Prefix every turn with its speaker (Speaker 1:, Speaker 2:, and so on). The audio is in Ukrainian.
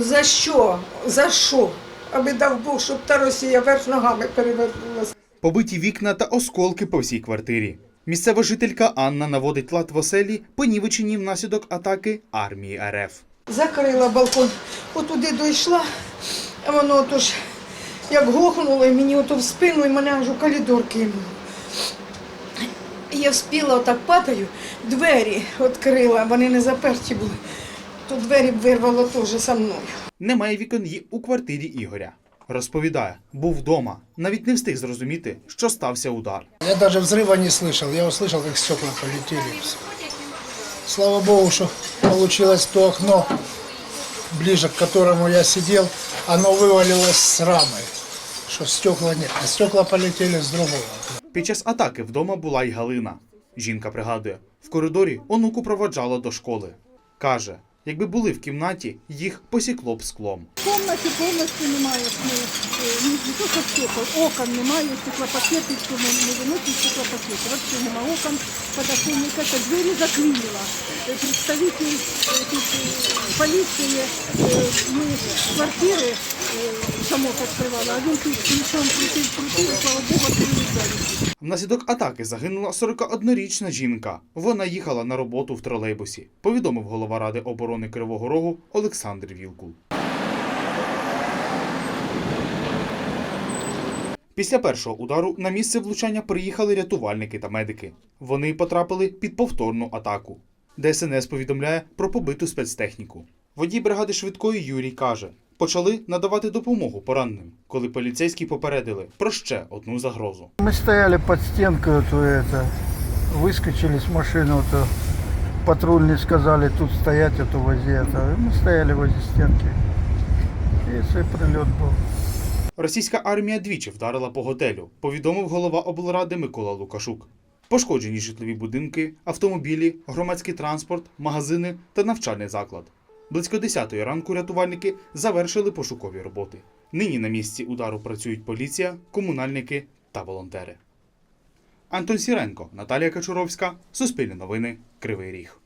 Speaker 1: За що? За що? Аби дав Бог, щоб та Росія верх ногами перевернулася.
Speaker 2: Побиті вікна та осколки по всій квартирі. Місцева жителька Анна наводить лад в оселі, понівечені внаслідок атаки армії РФ.
Speaker 1: Закрила балкон, отуди дійшла, а воно отож, як гохнуло, і мені ото в спину, і мене аж у коридор кинуло. Я вспіла, отак падаю, двері відкрила, вони не заперті були То двері вирвало теж за мною.
Speaker 2: Немає вікон й у квартирі Ігоря. Розповідає, був вдома, навіть не встиг зрозуміти, що стався удар.
Speaker 3: Я даже взрыва не слышал. Я услышал, как стекла полетели. и всё. Слава богу, что получилось то окно, ближе к которому я сидел, оно вывалилось с рамой, что стекла нет. А стекла полетели с другого. окна.
Speaker 2: Під час атаки вдома була й Галина. Жінка пригадує, в коридорі онуку проводжала до школи. Каже, якби були в кімнаті, їх посікло б склом.
Speaker 4: В кімнаті повністю немає ну, е, стекол, окон немає, стеклопакети, не виносимо стеклопакети. Взагалі немає окон, подоконника, це двері заклинило. представники Представитель е, тут е, поліції, ми квартири е, замок відкривали, а він тут ключом крутив, крутив, слава Богу, двері.
Speaker 2: Внаслідок атаки загинула 41-річна жінка. Вона їхала на роботу в тролейбусі, повідомив голова Ради оборони Кривого Рогу Олександр Вілкул. Після першого удару на місце влучання приїхали рятувальники та медики. Вони потрапили під повторну атаку. ДСНС повідомляє про побиту спецтехніку. Водій бригади швидкої Юрій каже, почали надавати допомогу пораненим, коли поліцейські попередили про ще одну загрозу.
Speaker 5: Мы стояли под стенкой, то это, выскочили с машины, вот, э, патрульные сказали тут стоять, а то вози это. И Мы стояли возле стенки. И цей прилет был.
Speaker 2: Російська армія двічі вдарила по готелю, повідомив голова облради Микола Лукашук. Пошкоджені житлові будинки, автомобілі, громадський транспорт, магазини та навчальний заклад. Близько 10-ї ранку рятувальники завершили пошукові роботи. Нині на місці удару працюють поліція, комунальники та волонтери. Антон Сіренко, Наталія Качуровська, Суспільне новини, Кривий Ріг.